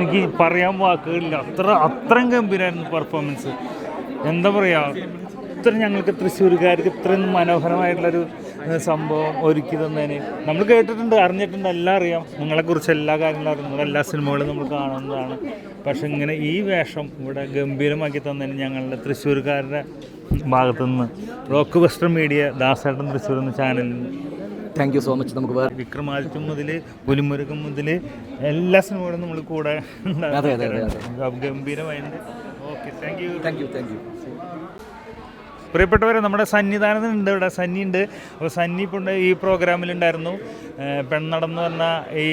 എനിക്ക് പറയാൻ വാക്കുകളില്ല. അത്ര അത്രയും ഗംഭീരമായിരുന്നു പെർഫോമൻസ് എന്താ പറയുക ഇത്ര ഞങ്ങൾക്ക് തൃശ്ശൂർക്കാർക്ക് ഇത്രയും മനോഹരമായിട്ടുള്ളൊരു സംഭവം ഒരുക്കി തന്നതിന്. നമ്മൾ കേട്ടിട്ടുണ്ട് അറിഞ്ഞിട്ടുണ്ട് എല്ലാം അറിയാം. നിങ്ങളെക്കുറിച്ച് എല്ലാ കാര്യങ്ങളും അറിയുന്നത് എല്ലാ സിനിമകളും നമ്മൾ കാണുന്നതാണ്. പക്ഷെ ഇങ്ങനെ ഈ വേഷം ഇവിടെ ഗംഭീരമാക്കി തന്നതിന് ഞങ്ങളുടെ തൃശ്ശൂർക്കാരുടെ ഭാഗത്തു നിന്ന് റോക്ക് വെസ്റ്റർ മീഡിയ ദാസേട്ടൻ തൃശ്ശൂർ എന്ന ചാനലിൽ താങ്ക് യു സോ മച്ച് നമുക്ക് വേറെ വിക്രമാദിത്യം മുതൽ പുലിമുരുകം മുതൽ എല്ലാ സിനിമകളും നമ്മൾ കൂടെ അതെ, അതെ, അതെ, ഗംഭീരമായിട്ടുണ്ട്. Okay thank you thank you thank you പ്രിയപ്പെട്ടവരെ നമ്മുടെ സന്നിധാനത്തുണ്ട് ഇവിടെ. സന്നി ഉണ്ട്. അപ്പോൾ സന്നി ഇപ്പോൾ ഉണ്ട് ഈ പ്രോഗ്രാമിലുണ്ടായിരുന്നു. പെണ്ണടന്ന് വന്ന ഈ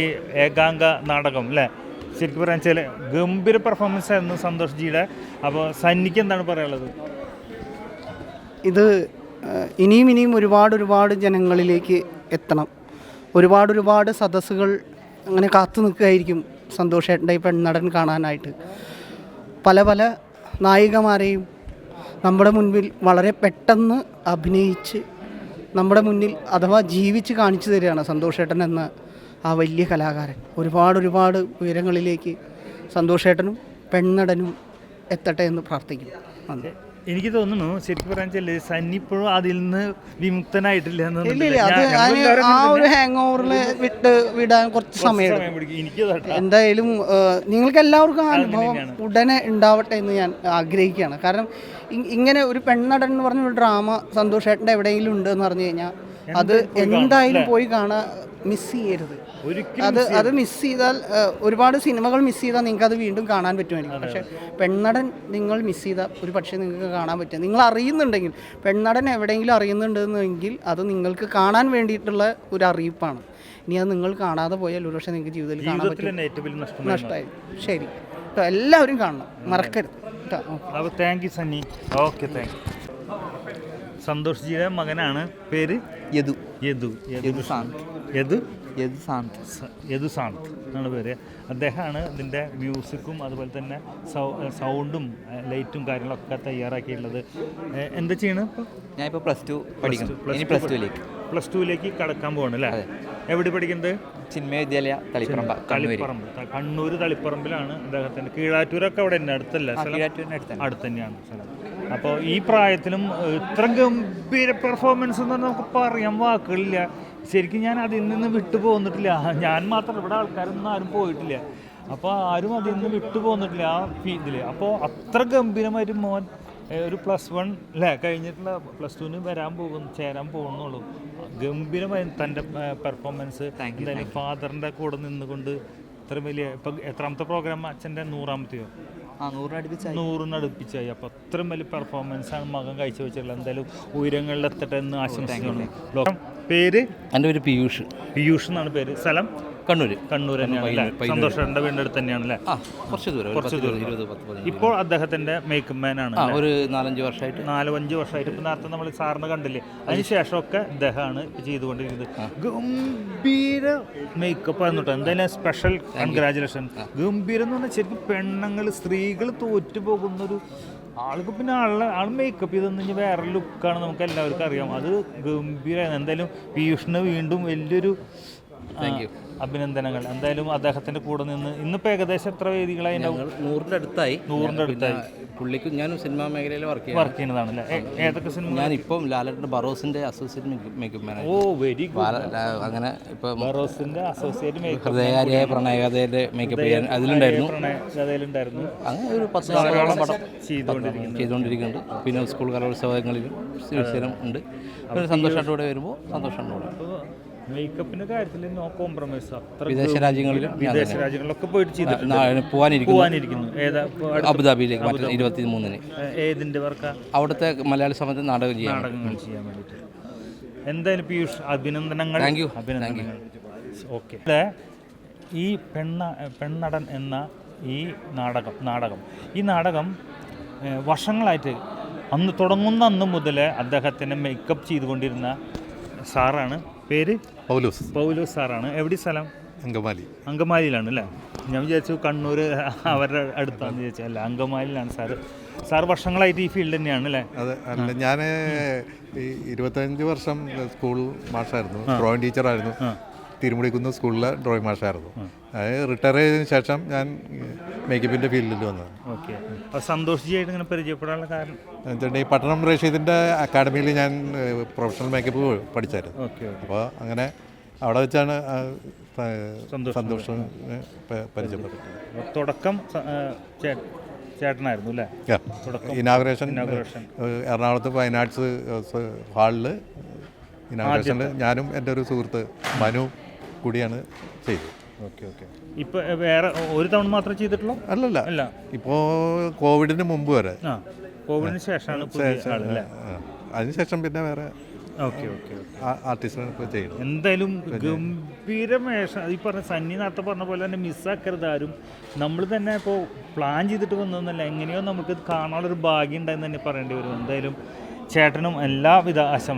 ഏകാംഗ നാടകം അല്ലേ? ശരിക്കും പറയാൻ വെച്ചാൽ ഗംഭീര പെർഫോമൻസ് ആയിരുന്നു സന്തോഷ് ജിയുടെ. അപ്പോൾ സന്നിക്ക് എന്താണ് പറയാനുള്ളത്? ഇത് ഇനിയും ഇനിയും ഒരുപാട് ഒരുപാട് ജനങ്ങളിലേക്ക് എത്തണം. ഒരുപാട് ഒരുപാട് സദസ്സുകൾ അങ്ങനെ കാത്തു നിൽക്കുകയായിരിക്കും സന്തോഷേട്ടന്റെ ഈ പെണ്ണടൻ കാണാനായിട്ട്. പല പല നായികമാരെയും നമ്മുടെ മുൻപിൽ വളരെ പെട്ടെന്ന് അഭിനയിച്ച് നമ്മുടെ മുന്നിൽ അഥവാ ജീവിച്ച് കാണിച്ചു തരികയാണ് സന്തോഷേട്ടൻ എന്ന ആ വലിയ കലാകാരൻ. ഒരുപാട് ഒരുപാട് ഉയരങ്ങളിലേക്ക് സന്തോഷേട്ടനും പെണ്ണടനും എത്തട്ടെ എന്ന് പ്രാർത്ഥിക്കുന്നു. നന്ദി. എനിക്ക് തോന്നുന്നു ശരിക്കും പറയാൻ വെച്ചാൽ സന്നി ഇപ്പോഴും അതിൽ നിന്ന് വിമുക്തനായിട്ടില്ല ആ ഒരു ഹാങ് ഓവറിൽ വിട്ട് വിടാൻ കുറച്ച് സമയം എന്തായാലും നിങ്ങൾക്ക് എല്ലാവർക്കും ആ അനുഭവം ഉടനെ ഉണ്ടാവട്ടെ എന്ന് ഞാൻ ആഗ്രഹിക്കുകയാണ്. കാരണം ഇങ്ങനെ ഒരു പെണ്ണടൻ എന്ന് പറഞ്ഞ ഒരു ഡ്രാമ സന്തോഷേട്ടന്റെ എവിടെയെങ്കിലും ഉണ്ട് എന്ന് പറഞ്ഞു കഴിഞ്ഞാൽ അത് എന്തായാലും പോയി കാണാൻ മിസ് ചെയ്യരുത്. അത് അത് മിസ് ചെയ്താൽ ഒരുപാട് സിനിമകൾ മിസ് ചെയ്താൽ നിങ്ങൾക്ക് അത് വീണ്ടും കാണാൻ പറ്റുമായിരിക്കും. പക്ഷേ പെണ്ണടൻ നിങ്ങൾ മിസ് ചെയ്താൽ ഒരു പക്ഷേ നിങ്ങൾക്ക് കാണാൻ പറ്റും. നിങ്ങൾ അറിയുന്നുണ്ടെങ്കിൽ പെണ്ണടൻ എവിടെയെങ്കിലും അറിയുന്നുണ്ടെന്നെങ്കിൽ അത് നിങ്ങൾക്ക് കാണാൻ വേണ്ടിയിട്ടുള്ള ഒരു അറിയിപ്പാണ്. ഇനി അത് നിങ്ങൾ കാണാതെ പോയാൽ ഒരു പക്ഷേ നിങ്ങൾക്ക് ജീവിതത്തിൽ കാണാൻ പറ്റും. നഷ്ടമായി ശരി. കേട്ടോ എല്ലാവരും കാണണം. മറക്കരുത്. കേട്ടോ thank you Sunny. Okay thank you Santhosh ജിയുടെ മകനാണ്. പേര് യദു. യദു യദു എന്നാണ് പേര്. അദ്ദേഹമാണ് ഇതിന്റെ മ്യൂസിക്കും അതുപോലെ തന്നെ സൗ സൗണ്ടും ലൈറ്റും കാര്യങ്ങളൊക്കെ തയ്യാറാക്കിയിട്ടുള്ളത്. എന്താ ചെയ്യണം ഞാൻ ഇപ്പോൾ പ്ലസ് ടു പഠിക്കുന്നു. പ്ലസ് ടുവിലേക്ക്. പ്ലസ് ടുവിലേക്ക് കടക്കാൻ പോകണം അല്ലേ? എവിടെ പഠിക്കുന്നത്? ചിന്മയ വിദ്യാലയ തളിപ്പറമ്പ് തളിപ്പറമ്പ്. കണ്ണൂർ തളിപ്പറമ്പിലാണ് അദ്ദേഹത്തിന്റെ. കീഴാറ്റൂരൊക്കെ അവിടെ തന്നെ അടുത്തല്ല? അടുത്ത് തന്നെയാണ് സ്ഥലം. അപ്പോൾ ഈ പ്രായത്തിലും ഇത്ര ഗംഭീര പെർഫോമൻസ് എന്ന് പറഞ്ഞാൽ നമുക്ക് പറയാൻ വാക്കുകളില്ല. ശരിക്കും ഞാൻ അതിൽ നിന്ന് വിട്ടു പോന്നിട്ടില്ല. ഞാൻ മാത്രം ഇവിടെ ആൾക്കാരൊന്നും ആരും പോയിട്ടില്ല. അപ്പോൾ ആരും അതിൽ നിന്ന് വിട്ടു പോന്നിട്ടില്ല ആ ഇതിൽ അപ്പോൾ അത്ര ഗംഭീരമായിട്ട് മോൻ ഒരു പ്ലസ് വൺ അല്ലേ കഴിഞ്ഞിട്ടുള്ള പ്ലസ് ടുവിന് വരാൻ പോകും ചേരാൻ പോകുന്നുള്ളൂ. ഗംഭീരമായി തന്റെ പെർഫോമൻസ് എന്തായാലും ഫാദറിന്റെ കൂടെ നിന്നുകൊണ്ട് ഇത്ര വലിയ ഇപ്പം എത്രാമത്തെ പ്രോഗ്രാം അച്ഛന്റെ നൂറാമത്തെയോ? നൂറിന് അടുപ്പിച്ചായി അപ്പൊ അപ്പോൾ അത്രയും വലിയ പെർഫോമൻസ് ആണ് മകൻ കാഴ്ചവെച്ചിട്ടുള്ളത് എന്തായാലും ഉയരങ്ങളിൽ എത്തട്ടെ എന്ന് ആശംസിക്കുന്നു. പേര്? എന്റെ പേര് പീയൂഷ്. പീയൂഷ് എന്നാണ് പേര്. സ്ഥലം? കണ്ണൂർ കണ്ണൂർ തന്നെയാണ് സന്തോഷേട്ടന്റെ വീടിന്റെ അടുത്ത് തന്നെയാണ് കുറച്ച് ദൂരം കുറച്ച് ദൂരം. ഇരുപത് പത്ത് ഇപ്പോൾ അദ്ദേഹത്തിന്റെ മേക്കപ്പ് മാൻ ആണ് ഒരു നാലഞ്ച് വർഷമായിട്ട്. നാലോ അഞ്ച് വർഷമായിട്ട്. ഇപ്പൊ നേരത്തെ നമ്മൾ സാറിന് കണ്ടില്ലേ? അതിനുശേഷമൊക്കെ ഇദ്ദേഹമാണ് ചെയ്തുകൊണ്ടിരിക്കുന്നത്. ഗംഭീര മേക്കപ്പ് ആയിരുന്നു കേട്ടോ. എന്തായാലും സ്പെഷ്യൽ കൺഗ്രാചുലേഷൻ ഗംഭീരം എന്ന് പറഞ്ഞാൽ ശരിക്കും പെണ്ണുങ്ങൾ സ്ത്രീകൾ തോറ്റു പോകുന്നൊരു ആൾക്ക് പിന്നെ ആളെ ആൾ മേക്കപ്പ് ചെയ്തെന്ന് കഴിഞ്ഞാൽ വേറെ ലുക്കാണ് നമുക്ക് എല്ലാവർക്കും അറിയാം. അത് ഗംഭീരമാണ് എന്തായാലും പീയൂഷിന് വീണ്ടും വലിയൊരു അഭിനന്ദനങ്ങൾ. എന്തായാലും അദ്ദേഹത്തിന്റെ കൂടെ നിന്ന് ഇന്നിപ്പോ ഏകദേശം എത്ര വേദികളായി നൂറിന്റെ അടുത്തായി നൂറിന്റെ അടുത്തായി. പുള്ളിക്ക് ഞാൻ സിനിമാ മേഖലയിൽ വർക്ക് വർക്ക് ചെയ്യുന്നതാണ് ഏതൊക്കെ സിനിമ? ഞാൻ ഇപ്പം ലാലറ്റിന്റെ ബറോസിന്റെ അസോസിയേറ്റ് മേക്കപ്പ് ഓ മാനേജർ വെരി ഗുഡ് ബാല- ലാ- അങ്ങനെ ഇപ്പൊ ബറോസിന്റെ അസോസിയേറ്റ് മേക്കപ്പ് ഹൃദയാരിയായ പ്രണയകഥയുടെ മേക്കപ്പ് ചെയ്യാൻ അതിലുണ്ടായിരുന്നു. കഥയിലുണ്ടായിരുന്നു അങ്ങനെ ഒരു പത്ത് നാളോളം പടം ചെയ്തുകൊണ്ടിരിക്കുന്നു ചെയ്തുകൊണ്ടിരിക്കുന്നുണ്ട്. പിന്നെ സ്കൂൾ കലോത്സവങ്ങളിലും സ്ഥിരം ഉണ്ട്. സന്തോഷത്തോടെ വരുമ്പോൾ സന്തോഷത്തോടെ മേക്കപ്പിന്റെ കാര്യത്തിൽ നോ കോംപ്രമൈസ് അത്ര വിദേശ രാജ്യങ്ങളിലും വിദേശ രാജ്യങ്ങളിലൊക്കെ പോയിട്ട് ചെയ്തിട്ടുണ്ട് പോവാനിരിക്കുന്നു. ഏതാ? അബുദാബിയിലേക്ക് ഇരുപത്തി മൂന്നിന് ഏതിന്റെ വർക്ക്? അവിടുത്തെ മലയാളി സമയത്ത് നാടകം ചെയ്യാൻ നാടകങ്ങൾ ചെയ്യാൻ വേണ്ടിയിട്ട് എന്തായാലും പീയൂഷ് അഭിനന്ദനങ്ങൾ. താങ്ക് യു അഭിനന്ദനങ്ങൾ. ഓക്കെ ഈ പെണ്ണ പെണ്ണടൻ എന്ന ഈ നാടകം നാടകം. ഈ നാടകം വർഷങ്ങളായിട്ട് അന്ന് തുടങ്ങുന്ന അന്ന് മുതൽ അദ്ദേഹത്തിനെ മേക്കപ്പ് ചെയ്തുകൊണ്ടിരുന്ന സാറാണ് പേര്? പൗലൂസ്. പൗലൂസ് സാറാണ്. എവിടെ സ്ഥലം? അങ്കമാലി. അങ്കമാലിയിലാണ് അല്ലേ? ഞാൻ വിചാരിച്ചു കണ്ണൂർ അവരുടെ അടുത്താണെന്ന് വിചാരിച്ചു. അല്ല അങ്കമാലിയിലാണ് സാറ്. സാർ വർഷങ്ങളായിട്ട് ഈ ഫീൽഡ് തന്നെയാണ് അല്ലേ? അതെ അല്ല ഞാൻ ഈ ഇരുപത്തഞ്ച് വർഷം സ്കൂൾ മാഷായിരുന്നു. ഡ്രോയിങ് ടീച്ചറായിരുന്നു. തിരുമുടിക്കുന്ന് സ്കൂളിലെ ഡ്രോയിങ് മാഷായിരുന്നു. റിട്ടയർ ചെയ്തതിന് ശേഷം ഞാൻ മേക്കപ്പിന്റെ ഫീൽഡിൽ വന്നത് ഓക്കെ. അപ്പോൾ സന്തോഷിച്ചായിട്ട് ഇങ്ങനെ പരിചയപ്പെടാനുള്ള കാരണം? എന്നുവെച്ചിട്ടുണ്ടെങ്കിൽ ഈ പട്ടണം റഷീദിന്റെ അക്കാഡമിയിൽ ഞാൻ പ്രൊഫഷണൽ മേക്കപ്പ് പഠിച്ചായിരുന്നു. അപ്പോൾ അങ്ങനെ അവിടെ വെച്ചാണ് സന്തോഷം. പരിചയപ്പെട്ടത് തുടക്കം ചേട്ടനായിരുന്നു അല്ലേ? Inauguration. എറണാകുളത്ത് ഫൈൻ ആർട്സ് ഹാളിൽ ഇനാഗ്രേഷനിൽ ഞാനും എന്റെ ഒരു സുഹൃത്ത് മനു കൂടിയാണ് ചെയ്തത്. Okay okay. ഇപ്പോൾ വേറെ ഒരു തവണ മാത്രമേ ചെയ്തിട്ടുള്ളൂ? അല്ലല്ല. അല്ല. ഇപ്പോൾ കോവിഡിന് മുമ്പ് വരെ. ആ കോവിഡിന് ശേഷമാണ് പുതിയ ആളല്ലേ. അതിനുശേഷം പിന്നെ വേറെ ഓക്കെ ഓക്കെ ഓക്കെ. ആർട്ടിസ്റ്റിനെ ഇപ്പോൾ ചെയ്യുന്നത് എന്തായാലും ഗംഭീരമേഷ ഈ പറഞ്ഞ സന്നി നേരത്തെ പറഞ്ഞ പോലെ തന്നെ മിസ്സാക്കരുത് ആരും. നമ്മൾ തന്നെ ഇപ്പോൾ പ്ലാൻ ചെയ്തിട്ട് വന്നതെന്നല്ല എങ്ങനെയോ നമുക്ക് കാണാനുള്ളൊരു ഭാഗ്യം ഉണ്ടായെന്ന് തന്നെ പറയേണ്ടി വരും. എന്തായാലും ചേട്ടനും എല്ലാവിധ ആശംസ